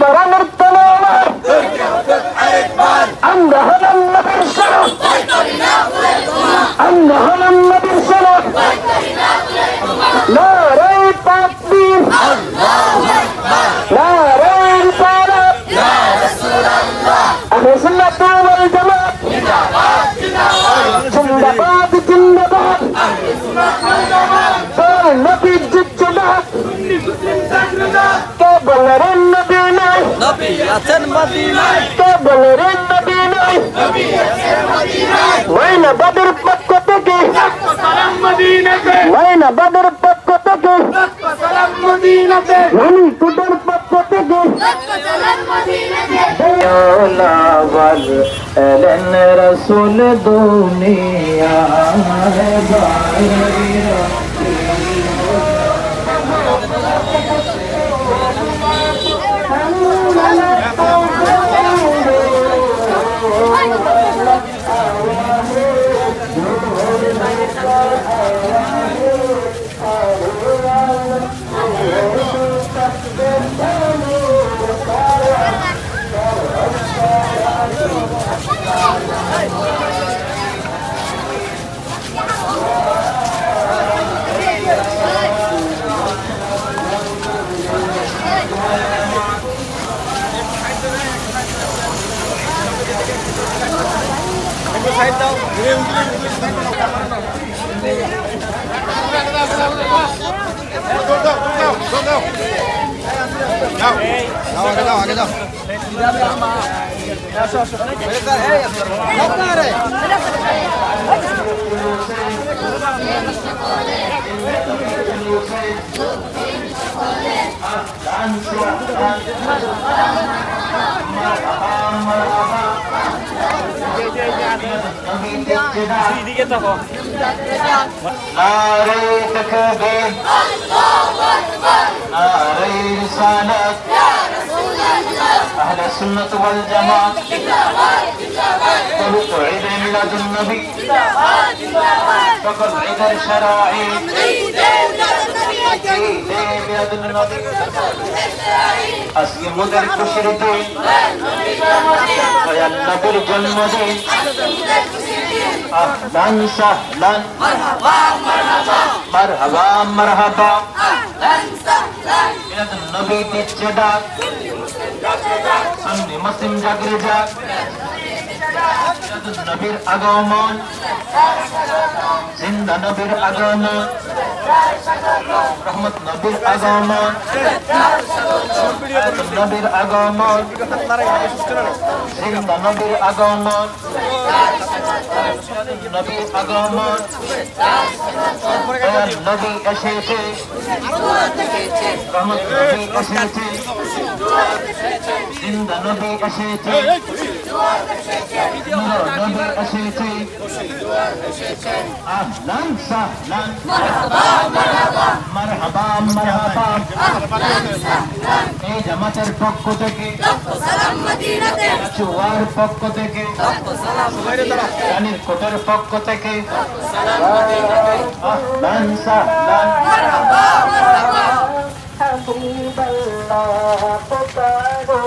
আরেকবার আনর্তন আমরা। হলাম নবীর সড়ক আমরা হলাম নবীর সড়ক নারাই তাকবীর নারাই রিসালাত আহলে সুন্নাত ওয়াল নবী আছেন মদিনায়। কে বলে রে নবী নাই ময়না বাদের পক্ষ থেকে। বাদের পক্ষ থেকে। মনি কুটোর পক্ষ থেকে। এলেন রসুল দুনিয়া আগে যাও আগে যাও I'm দিকে তাকাও নারে তকবীর আল্লাহু আকবার নারে রিসালাত ইয়া রাসূলুল্লাহ আহলে সুন্নাত ওয়াল জামাত জিন্দাবাদ জিন্দাবাদ পবিত্র ঈদ মিলাদুন নবী জিন্দাবাদ জিন্দাবাদ সকল ঈদের শরাঈ ঈদ মিলাদুন নবী সকল ঈদ আজকে মোদের খুশির দিন। দয়াল নবীর জন্মদিন। আহলান সাহলান। মারহাবা মারহাবা। নবী দিচ্ছে ডাক সুন্নি মুসলিম জাগরে যাক নবীর আগমন। জিন্দা নবীর আগমন। রহমত নবীর আগমন। নবীর আগমন। নবীর আগমন। নবীর আগমন। নবী এসেছে নবী এসেছে জিন্দা নবী এসেছে নবী এসেছে আহলান সাহলান মারহাবা মারহাবা। এই জামাতের পক্ষ থেকে চুয়ার পক্ষ থেকে রানীর কোটের পক্ষ থেকে আহলান সাহলান حبيب الله پکارو